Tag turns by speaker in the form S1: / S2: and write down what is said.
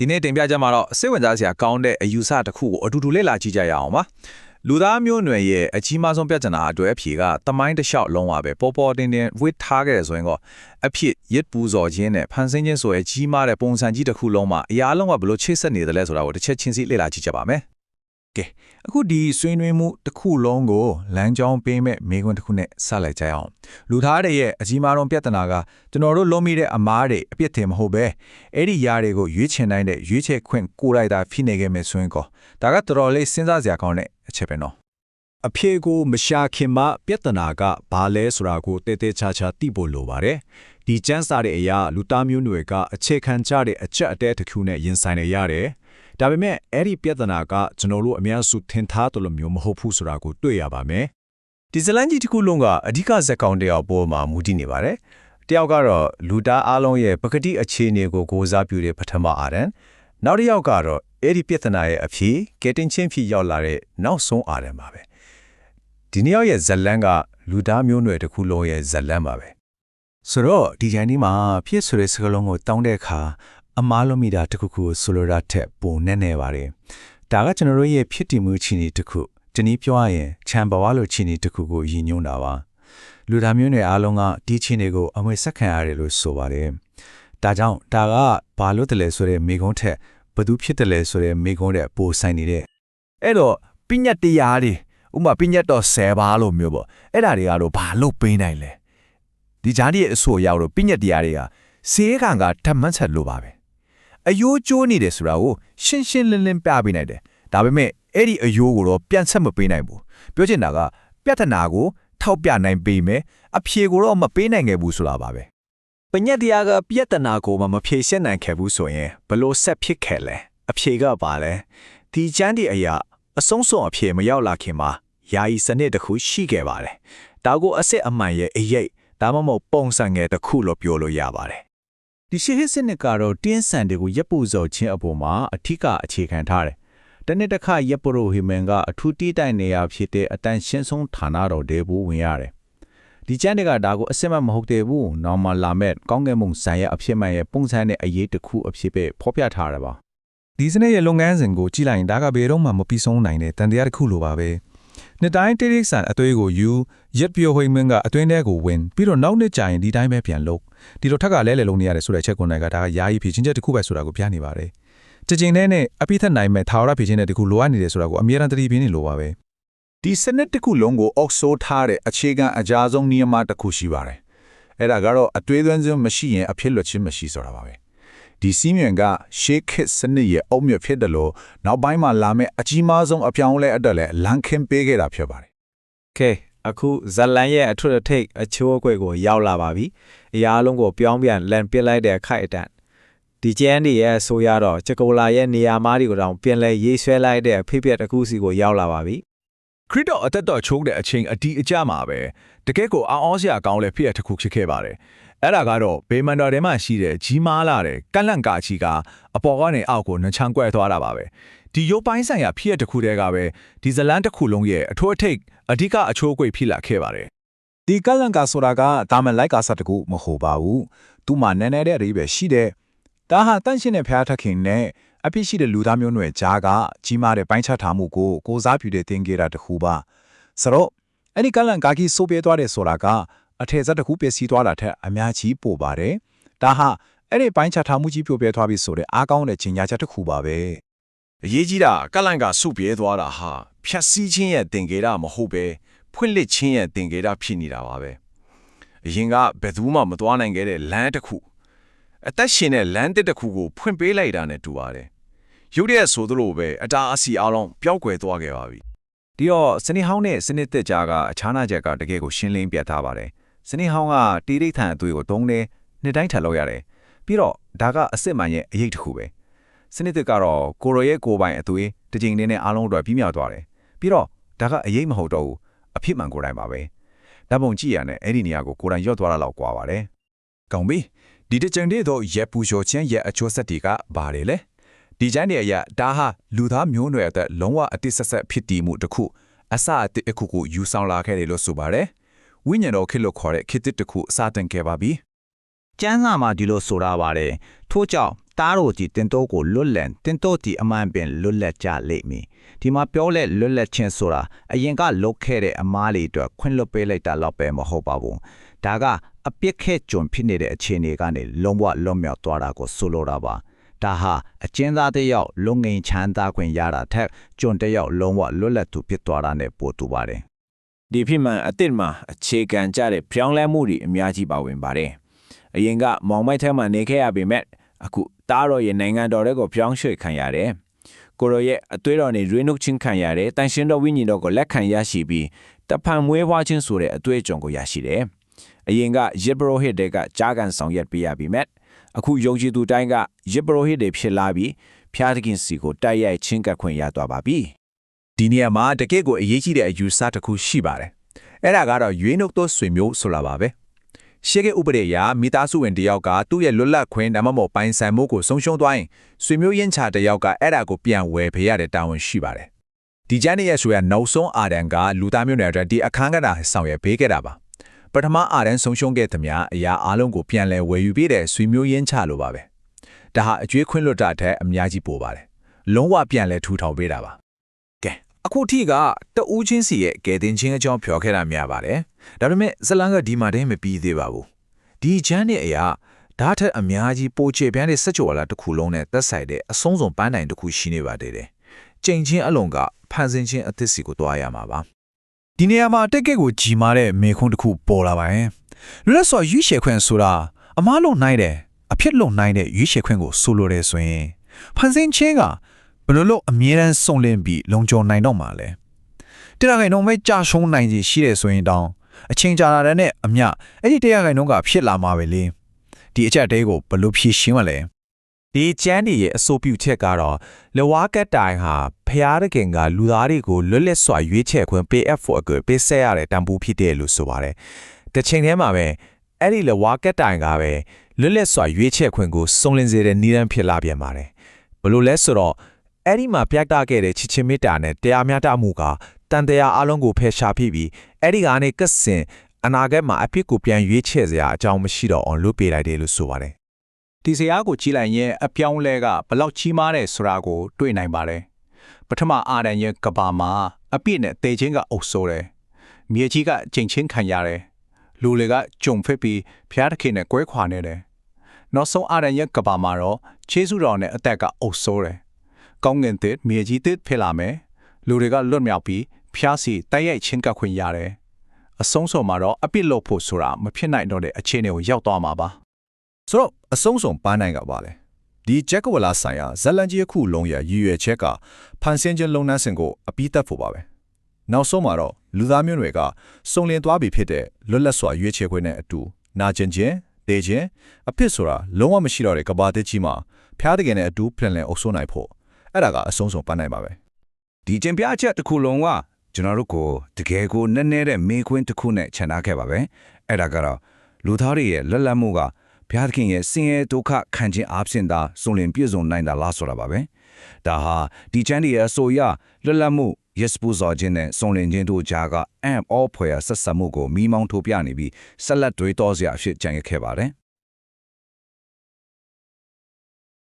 S1: ဒီနေ့တင်ပြကြမှာတော့စိတ်ဝင်စားစရာကောင်းတဲ့အယူဆတစ်ခုကိုအတူတူလေ့လာကြည့်ကြရအောင်ပါလူသားမျိုးနွယ်ရဲ့အကြီးမားဆုံးပြဿနာအတွက်အဖြေကတမိုင်းတစ်လျှောက်လုံးဝပဲပေါ်ပေါ်တင်တင်ဝစ်ထားခဲ့တယ်ဆိုရင်တော့အဖြစ်ရစ်ပူဇော်ခြင်းနဲ့ဖန်ဆင်းခြင်းဆိုရဲ့ကြီးမားတဲ့ပုံစံကြီးတစ်ခုလုံးမှာအရာလုံးကဘယ်လိုချိတ်ဆက်နေတယ်လဲဆိုတာကိုတစ်ချက်ချင်းစီလေ့လာကြည့်ကြပါမယ်
S2: ကဲအခုဒီဆွေးနွေးမှုတစ်ခုလုံးကိုလမ်းကြောင်းပေးမဲ့မိကွန်းတစ်ခုနဲ့ဆက်လိုက်ကြရအောင်လူသားတွေရဲ့အကြီးမားဆုံးပြဿနာကကျွန်တော်တို့လုံးမိတဲ့အမားတွေအပြစ်တင်မဟုတ်ပဲအဲ့ဒီຢာတွေကိုရွေးချယ်နိုင်တဲ့ရွေးချယ်ခွင့်ကိုယ်လိုက်တာဖြစ်နေခဲ့မယ်ဆိုရင်ကောဒါကတော်တော်လေးစဉ်းစားစရာကောင်းတဲ့အချက်ပဲနော်
S3: အဖြေကိုမရှာခင်မှပြဿနာကဘာလဲဆိုတာကိုတည်တည်ချာချာသိဖို့လိုပါတယ်။ဒီကျန်းစာတဲ့အရာလူသားမျိုးနွယ်ကအခြေခံကြတဲ့အချက်အတဲတစ်ခုနဲ့ရင်ဆိုင်နေရတယ်။ ဒါပေမဲ့အဲ့ဒီပြဿနာကကျွန်တော်တို့အများစုထင်ထားတယ်လို့မျိုးမဟုတ်ဘူးဆိုတာကိုတွေ့ရပါမယ်
S4: ဒီဇလန်ကြီးတစ်ခုလုံးကအဓိကဇက်ကောင်တယောက်ပေါ်မှာမူတည်နေပါတယ်။တယောက်ကတော့လူသားအလုံးရဲ့ပကတိအခြေအနေကိုကိုးစားပြုတဲ့ပထမအာရန်နောက်တစ်ယောက်ကတော့အဲ့ဒီပြဿနာရဲ့အဖြစ်ကတင်ချင်းဖြစ်ရောက်လာတဲ့နောက်ဆုံးအာရန်ပါပဲ။ဒီနှစ်ယောက်ရဲ့ဇလန်ကလူသားမျိုးနွယ်တစ်ခုလုံးရဲ့ဇလန်ပါပဲ
S2: ဆိုတော့ဒီကြိုင်ဒီမှာဖြစ်ဆိုတဲ့စကားလုံးကိုတောင်းတဲ့အခါ အမားလုံးမိတာတစ်ခုခုဆိုလိုတာထက်ပိုနဲ့နေပါတယ်ဒါကကျွန်တော်တို့ရဲ့ဖြစ်တည်မှုချီနေတစ်ခုတနည်းပြောရရင်ချမ်ဘဝလိုချီနေတစ်ခုကိုရည်ညွှန်းတာပါလူသားမျိုးနွယ်အားလုံးကဒီချီနေကိုအမွေဆက်ခံရတယ်လို့ဆိုပါတယ်ဒါကြောင့်ဒါကဘာလို့တလဲဆိုတဲ့မိကုံးထက်ဘသူဖြစ်တယ်လဲဆိုတဲ့မိကုံးတဲ့ပိုဆိုင်နေတဲ့
S5: အဲ့တော့ပညတ်တရားတွေဥပမာပညတ်တော်10ပါးလို့မျိုးပေါ့အဲ့ဒါတွေကတော့ဘာလို့ပေးနိုင်လဲဒီဂျာဒီရဲ့အဆိုအရတော့ပညတ်တရားတွေကစေးခံကဓမ္မချက်လို့ပါပဲ အယိုးကျိုးနေတယ်ဆိုတာကိုရှင်းရှင်းလင်းလင်းပြပေးနိုင်တယ်ဒါပေမဲ့အဲ့ဒီအယိုးကိုတော့ပြန်ဆက်မပေးနိုင်ဘူးပြောချင်တာကပြဿနာကိုထောက်ပြနိုင်ပေမဲ့အဖြေကိုတော့မပေးနိုင်ခဲ့ဘူးဆိုတာပါပဲ။
S3: ပညတ်တရားကပြဿနာကိုမှမဖြေရှင်းနိုင်ခဲ့ဘူးဆိုရင်ဘလို့ဆက်ဖြစ်ခဲ့လဲ။အဖြေကဘာလဲ။ဒီကျန်းဒီအရာအဆုံးစွန်အဖြေမရောက်လာခင်မှာယာယီစနစ်တစ်ခုရှိခဲ့ပါတယ်။ဒါကိုအစ်စ်အမှန်ရဲ့အရေးဒါမှမဟုတ်ပုံစံငယ်တစ်ခုလို့ပြောလို့ရပါတယ်
S2: ဒီရှေဟစ်စနစ်ကတော့တင်းဆန်တွေကိုရပ်ပူစော်ခြင်းအပေါ်မှာအထီးကအခြေခံထားတယ်။တနေ့တစ်ခါရပ်ပရိုဟီမန်ကအထူးတီးတိုင်နေရဖြစ်တဲ့အတန်ရှင်းဆုံးဌာနတော်ဒေဘူးဝင်ရတယ်။ဒီကျန်းတွေကဒါကိုအစစ်မမဟုတ်သေးဘူး။ normal လာမဲ့ကောင်းကင်မုံဆန်ရဲ့အဖြစ်မှန်ရဲ့ပုံစံနဲ့အရေးတစ်ခုအဖြစ်ပဲဖော်ပြထားတာပါ။ဒီစနစ်ရဲ့လုပ်ငန်းစဉ်ကိုကြည့်လိုက်ရင်ဒါကဘယ်တော့မှမပြီးဆုံးနိုင်တဲ့တန်တရားတစ်ခုလိုပါပဲ။ နှစ်တိုင်းတိရိစ္ဆာန်အသွေးကိုယူရက်ပြိုဟိမန်ကအသွင်းထဲကိုဝင်ပြီးတော့နောက်နှစ်ကြာရင်ဒီတိုင်းပဲပြန်လုပ်ဒီလိုထက်ကလဲလဲလုံးနေရတယ်ဆိုတဲ့အချက်ကိုနိုင်ကဒါကယာယီဖြည့်ချင်းချက်တစ်ခုပဲဆိုတာကိုပြနေပါတယ်။တကြိမ်နဲ့နဲ့အပိသက်နိုင်မဲ့သာဝရဖြည့်ချင်းတဲ့တစ်ခုလိုအပ်နေတယ်ဆိုတာကိုအမြဲတမ်းသတိပေးနေလိုပါပဲ
S6: ဒီစနစ်တစ်ခုလုံးကိုအောက်ဆိုးထားတဲ့အခြေခံအကြဆုံးနိယမတစ်ခုရှိပါတယ်။အဲ့ဒါကတော့အတွေးသွင်းခြင်းမရှိရင်အဖြစ်လွတ်ခြင်းမရှိဆိုတာပါပဲ။ ဒီစီးမြင်ကရှေးခေတ်စနစ်ရဲ့အုံမြင့်ဖြစ်တယ်လို့နောက်ပိုင်းမှာလာမယ့်အကြီးမားဆုံးအပြောင်းအလဲအတွက်လည်းလမ်းခင်းပေးခဲ့တာဖြစ်ပါတယ်။
S3: ကဲအခုဇလန်ရဲ့အထွတ်အထိပ်အချိုးအကွက်ကိုရောက်လာပါပြီ။အရာလုံးကိုပြောင်းပြန်လန်ပစ်လိုက်တဲ့ခိုက်အတန်ဒီကျန်းဒီရဲ့ဆိုရတော့ချကိုလာရဲ့နေရာမားတွေကိုတောင်ပြင်လဲရေးဆွဲလိုက်တဲ့အဖေးပြက်တစ်ခုစီကိုရောက်လာပါပြီ
S5: ခရစ်တော်အသက်တော်ချိုးတဲ့အချိန်အဒီအကျမှာပဲတကယ့်ကိုအောင်းအောင်းစရာကောင်းလဲဖြစ်ရတစ်ခုဖြစ်ခဲ့ပါတယ် အဲ့ဒါကတော့ဘေမန်တော်ထဲမှာရှိတဲ့ကြီးမားလာတဲ့ကန့်လန့်ကာချီကအပေါ်ကနေအောက်ကိုနှချမ်းကွဲသွားတာပါပဲဒီရုပ်ပိုင်းဆိုင်ရာဖြစ်ရတစ်ခုတည်းကပဲဒီဇလန်တစ်ခုလုံးရဲ့အထွတ်အထိပ်အဓိကအချိုးအကွေ့ဖြစ်လာခဲ့ပါတယ်
S6: ဒီကလန်ကာဆိုတာကတာမန်လိုက်ကာစတကူမဟုတ်ပါဘူး။သူ့မှာနည်းနည်းတဲ့အရေးပဲရှိတယ်။ဒါဟာတန့်ရှင်းတဲ့ဖျားထခင်နဲ့အပြစ်ရှိတဲ့လူသားမျိုးနွယ်ကြားကကြီးမားတဲ့ပိုင်းခြားထားမှုကိုကိုစားပြုတဲ့သင်္ကေတတစ်ခုပါ။ဆိုတော့အဲ့ဒီကလန်ကာကြီးစိုးပြဲသွားတယ်ဆိုတာက အထည်စက်တစ်ခုပျက်စီးသွားတာထက်အများကြီးပိုပါတယ်။ဒါဟာအဲ့ဒီပိုင်းခြားထားမှုကြီးပြိုပြဲသွားပြီဆိုတဲ့အားကောင်းတဲ့ချိန်ညာချက်တစ်ခုပါပဲ။
S4: အရေးကြီးတာကလန့်ကစုပြဲသွားတာဟာဖြတ်စည်းခြင်းရဲ့တင်ကေတာမဟုတ်ပဲဖွင့်လှစ်ခြင်းရဲ့တင်ကေတာဖြစ်နေတာပါပဲအရင်ကဘယ်သူမှမသွားနိုင်ခဲ့တဲ့လမ်းတစ်ခုအသက်ရှင်တဲ့လမ်းတစ်တစ်ခုကိုဖွင့်ပေးလိုက်တာနဲ့တူပါတယ်ရုပ်ရက်ဆိုသလိုပဲအတားအဆီအလုံးပျောက်ကွယ်သွားခဲ့ပါပြီ
S2: ဒီတော့စနေဟောင်းနဲ့စနစ်သက်ကြားကအခြားနာချက်ကတကယ်ကိုရှင်းလင်းပြထားပါတယ် စနေဟောင်းကတီရိတ်ထန်အသွေးကိုတုံးတယ်နှစ်တိုင်းထပ်လောက်ရတယ်ပြီးတော့ဒါကအစ်စ်မှန်ရဲ့အရေးတစ်ခုပဲစနစ်သက်ကတော့ကိုရိုရဲ့ကိုယ်ပိုင်အသွေးတစ်ချိန်နဲ့နဲ့အားလုံးအတွက်ပြီးမြောက်သွားတယ်ပြီးတော့ဒါကအရေးမဟုတ်တော့ဘူးအဖြစ်မှန်ကိုယ်တိုင်ပါပဲဓာတ်ပုံကြည့်ရတဲ့အဲ့ဒီနေရာကိုကိုယ်တိုင်ရော့သွားတာလောက်ကွာပါတယ်
S6: ကောင်းပြီဒီတစ်ကြိမ်တည်းတော့ရက်ပူလျှော်ခြင်းရဲ့အချိုးဆက်တွေကဘာတွေလဲဒီကျန်းတွေအရဒါဟာလူသားမျိုးနွယ်အသက်လုံးဝအတိတ်ဆက်ဆက်ဖြစ်တည်မှုတစ်ခုအစအတိတ်အခုကိုယူဆောင်လာခဲ့တယ်လို့ဆိုပါတယ် ဝိညာဉ်တော်ခေတ်လို့ခေါ်တဲ့ခေတ်တစ်တစ်ခုအစတင်ခဲ့ပါပြီ
S7: ကျမ်းစာမှာဒီလိုဆိုတာပါတယ်ထို့ကြောင့်
S8: တားတို့ဒီတင်တော့ကိုလွတ်လန်တင်တော့ဒီအမှန်ပင်လွတ်လပ်ကြလိမ့်မည်ဒီမှာပြောလဲလွတ်လပ်ခြင်းဆိုတာအရင်ကလုတ်ခဲ့တဲ့အမားလေးအတွက်ခွင့်လွတ်ပေးလိုက်တာတော့ပဲမဟုတ်ပါဘူးဒါကအပြစ်ခဲကြုံဖြစ်နေတဲ့အခြေအနေကနေလုံးဝလွတ်မြောက်သွားတာကိုဆိုလိုတာပါဒါဟာအကျဉ်းသားတစ်ယောက်လုံငင်ချမ်းသာခွင့်ရတာထက်ကြုံတစ်ယောက်လုံးဝလွတ်လပ်သူဖြစ်သွားတာနဲ့ပိုတူပါတယ်
S3: ဒီဖြစ်မှန်အစ်စ်မှာအခြေခံကြတဲ့ပြောင်းလဲမှုတွေအများကြီးပါဝင်ပါတယ်။အရင်ကမောင်မိုက်ထဲမှာနေခဲ့ရပေမဲ့အခုတားတော်ရဲ့နိုင်ငံတော်တွေကိုပြောင်းရွှေ့ခံရတယ်။ကိုရောရဲ့အသွေးတော်နဲ့ရွေးနှုတ်ချင်းခံရတယ်။တန်ရှင်တော်ဝိညာဉ်တော်ကိုလက်ခံရရှိပြီးတဖန်မွေးဖွားခြင်းဆိုတဲ့အသွေးအကြုံကိုရရှိတယ်။အရင်ကယစ်ဘရိုဟစ်တွေကကြားကန်ဆောင်ရွက်ပေးရပေမဲ့အခုယုံကြည်သူတိုင်းကယစ်ဘရိုဟစ်တွေဖြစ်လာပြီးဖျားသခင်စီကိုတိုက်ရိုက်ချင်းကပ်ခွင့်ရသွားပါပြီ။
S2: ဒီနေရာမှာတကယ့်ကိုအရေးကြီးတဲ့အယူဆတစ်ခုရှိပါတယ်။အဲ့ဒါကတော့ရွေးနှုတ်သောဆွေမျိုးဆိုတာပါပဲ။ရှေးကဥပဒေအရမိသားစုဝင်တစ်ယောက်ကသူ့ရဲ့လွတ်လပ်ခွင့်ဒါမှမဟုတ်ပိုင်ဆိုင်မှုကိုဆုံးရှုံးသွားရင်ဆွေမျိုးရင်းချတစ်ယောက်ကအဲ့ဒါကိုပြန်ဝယ်ပေးရတဲ့တာဝန်ရှိပါတယ်။ဒီကျန်းရဲ့ဆိုရနောက်ဆုံးအာဒန်ကလူသားမျိုးနွယ်အတွက်ဒီအခန်းကဏ္ဍဆောင်ရွက်ပေးခဲ့တာပါ။ပထမအာဒန်ဆုံးရှုံးခဲ့သမျှအရာအလုံးကိုပြန်လည်ဝယ်ယူပေးတဲ့ဆွေမျိုးရင်းချလိုပါပဲ။ဒါဟာအကျွေးခွင့်လွတ်တာတဲ့အများကြီးပိုပါတယ်။လုံးဝပြန်လည်ထူထောင်ပေးတာပါ။
S9: ကဲ အခုထိကတဦးချင်းစီရဲ့ကဲတင်ချင်းအကြောင်းပြောခဲ့တာများပါတယ်ဒါပေမဲ့ဇလန်ကဒီမှာတည်းမပြီးသေးပါဘူးဒီချမ်းတဲ့အရာဓာတ်ထက်အများကြီးပိုချေပြန်းတဲ့စက်ကြော်လာတစ်ခုလုံးနဲ့သက်ဆိုင်တဲ့အဆုံးစုံပန်းတိုင်တစ်ခုရှိနေပါသေးတယ်ကြိမ်ချင်းအလုံးကဖန်ဆင်းချင်းအသစ်စီကိုတွားရမှာပါ
S10: ဒီနေရာမှာတက်ကက်ကိုကြီးမားတဲ့မေခွန်းတစ်ခုပေါ်လာပါရင်လွတ်လပ်စွာရွေးချယ်ခွင့်ဆိုတာအမားလုံနိုင်တယ်အဖြစ်လုံနိုင်တဲ့ရွေးချယ်ခွင့်ကိုဆိုလိုတယ်ဆိုရင်ဖန်ဆင်းချင်းက ဘယ်လိုလုပ်အမြဲတမ်းစုံလင်ပြီးလုံခြုံနိုင်တော့မှာလဲတရားခိုင်နှုန်းပဲကြာရှုံးနိုင်ကြီးရှိတယ်ဆိုရင်တောင်အချိန်ကြာလာတဲ့နဲ့အမျှအဲ့ဒီတရားခိုင်နှုန်းကဖြစ်လာမှာပဲလေဒီအချက်တဲကိုဘယ်လိုဖြေရှင်းမလဲ
S11: ဒီကျမ်းဒီရဲ့အဆိုပြုချက်ကတော့လဝါကတ်တိုင်ဟာဖျားတခင်ကလူသားတွေကိုလွတ်လပ်စွာရွေးချယ်ခွင့် PF for အကူပေးဆက်ရတဲ့တန်ဖိုးဖြစ်တယ်လို့ဆိုပါတယ်။တစ်ချိန်တည်းမှာပဲအဲ့ဒီလဝါကတ်တိုင်ကပဲလွတ်လပ်စွာရွေးချယ်ခွင့်ကိုစုံလင်စေတဲ့နည်းလမ်းဖြစ်လာပြန်ပါတယ်။ဘလို့လဲဆိုတော့ အဲ့ဒီမှာပြတ်တာခဲ့တဲ့ချစ်ချင်းမေတ္တာနဲ့တရားမျှတမှုကတန်တရားအလုံးကိုဖယ်ရှားပြီးပြီးအဲ့ဒီကနေကစင်အနာဂတ်မှာအဖြစ်ကိုပြန်ရွေးချယ်စရာအကြောင်းမရှိတော့အောင်လုပ်ပေးလိုက်တယ်လို့ဆိုပါတယ်
S2: ဒီဇယားကိုကြည့်လိုက်ရင်အပြောင်းလဲကဘလောက်ကြီးမားတယ်ဆိုတာကို တွေ့နိုင်ပါတယ်ပထမအာဒန်ရဲ့ကဘာမှာအပြည့်နဲ့တေချင်းကအုပ်ဆိုးတယ်မြေကြီးကကြိမ်ချင်းခံရတယ်လူတွေကကြုံဖစ်ပြီးဖျားတစ်ခေနဲ့ကွဲခွာနေတယ်နောက်ဆုံးအာဒန်ရဲ့ကဘာမှာတော့ခြေစုတော်နဲ့အသက်ကအုပ်ဆိုးတယ် ကောင်းငင်တစ်မြေကြီးတစ်ဖြစ်လာမယ်လူတွေကလွတ်မြောက်ပြီးဖျားစီတိုက်ရိုက်ချင်းကပ်ခွင့်ရတယ်အဆုံးစုံမှာတော့အပြစ်လို့ဖို့ဆိုတာမဖြစ်နိုင်တော့တဲ့အခြေအနေကိုရောက်သွားမှာပါ
S10: ဆိုတော့အဆုံးစုံပန်းနိုင်ကပါလေဒီဂျက်ကဝလာဆိုင်ရာဇက်လန်ကြီးအခုလုံးရရည်ရွယ်ချက်ကဖန်ဆင်းခြင်းလုံနှန်းစင်ကိုအပြီးသက်ဖို့ပါပဲနောက်ဆုံးမှာတော့လူသားမျိုးတွေကစုံလင်သွားပြီဖြစ်တဲ့လွတ်လပ်စွာရွေးချယ်ခွင့်နဲ့အတူနာကျင်ခြင်းဒေခြင်းအဖြစ်ဆိုတာလုံးဝမရှိတော့တဲ့ကဘာတစ်ကြီးမှာဖျားတကယ်နဲ့အတူပြန်လည်အုပ်စိုးနိုင်ဖို့ အဲ့ဒါကအဆုံးစုံပန်းနိုင်ပါပဲ
S9: ဒီကျင်ပြချက်တစ်ခုလုံးကကျွန်တော်တို့ကိုတကယ်ကိုနည်းနည်းတဲ့မေးခွန်းတစ်ခုနဲ့ခြံထားခဲ့ပါပဲအဲ့ဒါကတော့လူသားတွေရဲ့လက်လက်မှုကဘုရားသခင်ရဲ့ဆင်းရဲဒုက္ခခံခြင်းအပြင်သာစုံလင်ပြည့်စုံနိုင်တာလားဆိုတာပါပဲဒါဟာဒီချမ်းဒီရဲ့အဆိုအရလက်လက်မှု yes ပူဇော်ခြင်းနဲ့စုံလင်ခြင်းတို့ကြားကအံ့ဩဖွယ်ဆက်ဆက်မှုကိုမိမောင်းထိုးပြနေပြီးဆက်လက်တွေးတောစရာအဖြစ်ကြံရခဲ့ပါတယ်